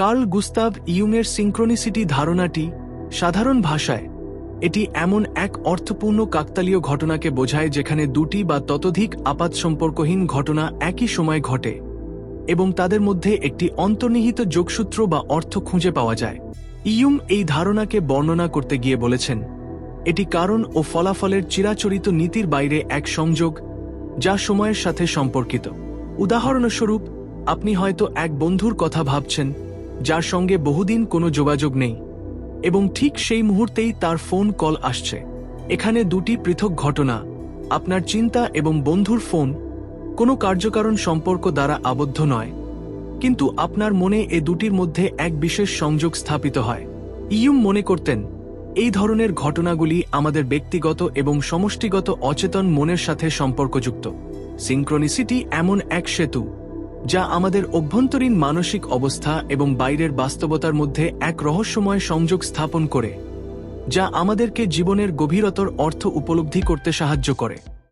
Curl Gustave ইয়ুংয়ের সিঙ্ক্রোনিসিটি ধারণাটি সাধারণ ভাষায় এটি এমন এক অর্থপূর্ণ কাকতালীয় ঘটনাকে বোঝায় যেখানে দুটি বা ততোধিক আপাত সম্পর্কহীন ঘটনা একই সময় ঘটে এবং তাদের মধ্যে একটি অন্তর্নিহিত যোগসূত্র বা অর্থ খুঁজে পাওয়া যায়। ইয়ুং এই ধারণাকে বর্ণনা করতে গিয়ে বলেছেন, এটি কারণ ও ফলাফলের চিরাচরিত নীতির বাইরে এক সংযোগ যা সময়ের সাথে সম্পর্কিত। উদাহরণস্বরূপ, আপনি হয়তো এক বন্ধুর কথা ভাবছেন যার সঙ্গে বহুদিন কোনো যোগাযোগ নেই, এবং ঠিক সেই মুহূর্তেই তার ফোন কল আসছে। এখানে দুটি পৃথক ঘটনা, আপনার চিন্তা এবং বন্ধুর ফোন, কোনো কার্যকারণ সম্পর্ক দ্বারা আবদ্ধ নয়, কিন্তু আপনার মনে এ দুটির মধ্যে এক বিশেষ সংযোগ স্থাপিত হয়। ইয়ুম মনে করতেন, এই ধরনের ঘটনাগুলি আমাদের ব্যক্তিগত এবং সমষ্টিগত অচেতন মনের সাথে সম্পর্কযুক্ত। সিঙ্ক্রোনিসিটি এমন এক সেতু যা আমাদের অভ্যন্তরীণ মানসিক অবস্থা এবং বাইরের বাস্তবতার মধ্যে এক রহস্যময় সংযোগ স্থাপন করে, যা আমাদেরকে জীবনের গভীরতর অর্থ উপলব্ধি করতে সাহায্য করে।